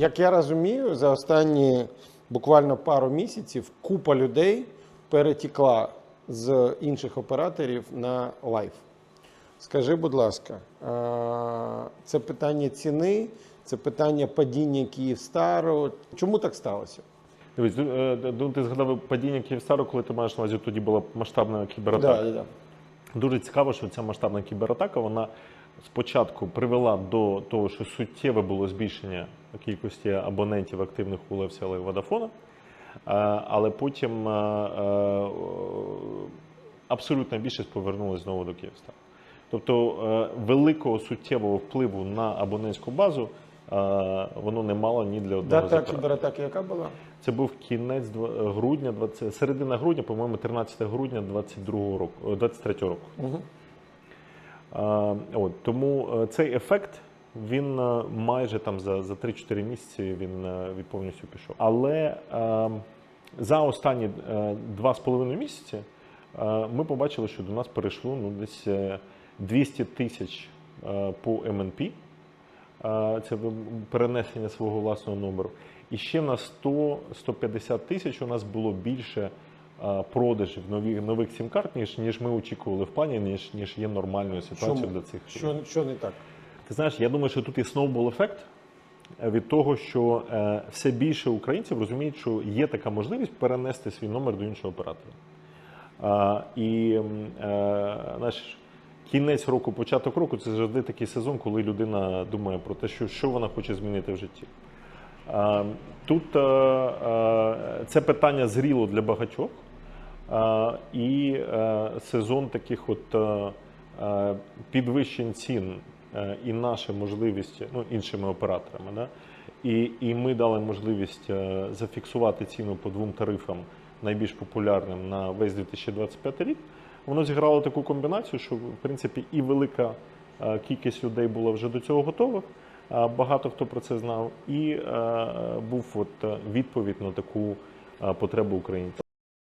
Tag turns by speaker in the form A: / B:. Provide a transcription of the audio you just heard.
A: Як я розумію, за останні буквально пару місяців купа людей перетекла з інших операторів на лайф. Скажи, будь ласка, це питання ціни, це питання падіння Київстару. Чому так сталося?
B: Дивись, е, ти згадав падіння Київстару, коли ти маєш на увазі, тоді була масштабна кібератака.
A: Да, да.
B: Дуже цікаво, що ця масштабна кібератака вона спочатку привела до того, що суттєве було збільшення кількості абонентів активних у Левсіла і Водафона, Е, але потім е, е, абсолютна більшість повернулася знову до Київстара. Тобто великого суттєвого впливу на абонентську базу воно не мало ні для одного
A: Дата кібератаки яка була?
B: Це був кінець грудня, 20, середина грудня, по-моєму, 13 грудня 22 року, 23 року.
A: Угу.
B: От, тому цей ефект він е, майже там за, за 3-4 місяці він е, повністю пішов. Але е, за останні е, два з половиною місяці е, ми побачили, що до нас перейшло ну, десь е, 200 тисяч е, по МНП. Е, Це перенесення свого власного номеру. І ще на 100-150 тисяч у нас було більше е, продажів нових, нових сім-карт, ніж, ніж ми очікували в плані, ніж, ніж є нормальною ситуацією для цих.
A: Що, що не так?
B: Ти знаєш, я думаю, що тут є сноубол ефект від того, що е, все більше українців розуміють, що є така можливість перенести свій номер до іншого оператора. І е, знаєш, кінець року, початок року це завжди такий сезон, коли людина думає про те, що, що вона хоче змінити в житті. Тут е, е, це питання зріло для багатьох, і е, сезон таких от е, е, підвищень цін е, і наша можливість ну, іншими операторами. Да? І, і ми дали можливість е, зафіксувати ціну по двом тарифам найбільш популярним на весь 2025 рік. Воно зіграло таку комбінацію, що в принципі і велика е, кількість людей була вже до цього готова. Багато хто про це знав, і е, був от е, відповідь на таку е, потребу українців.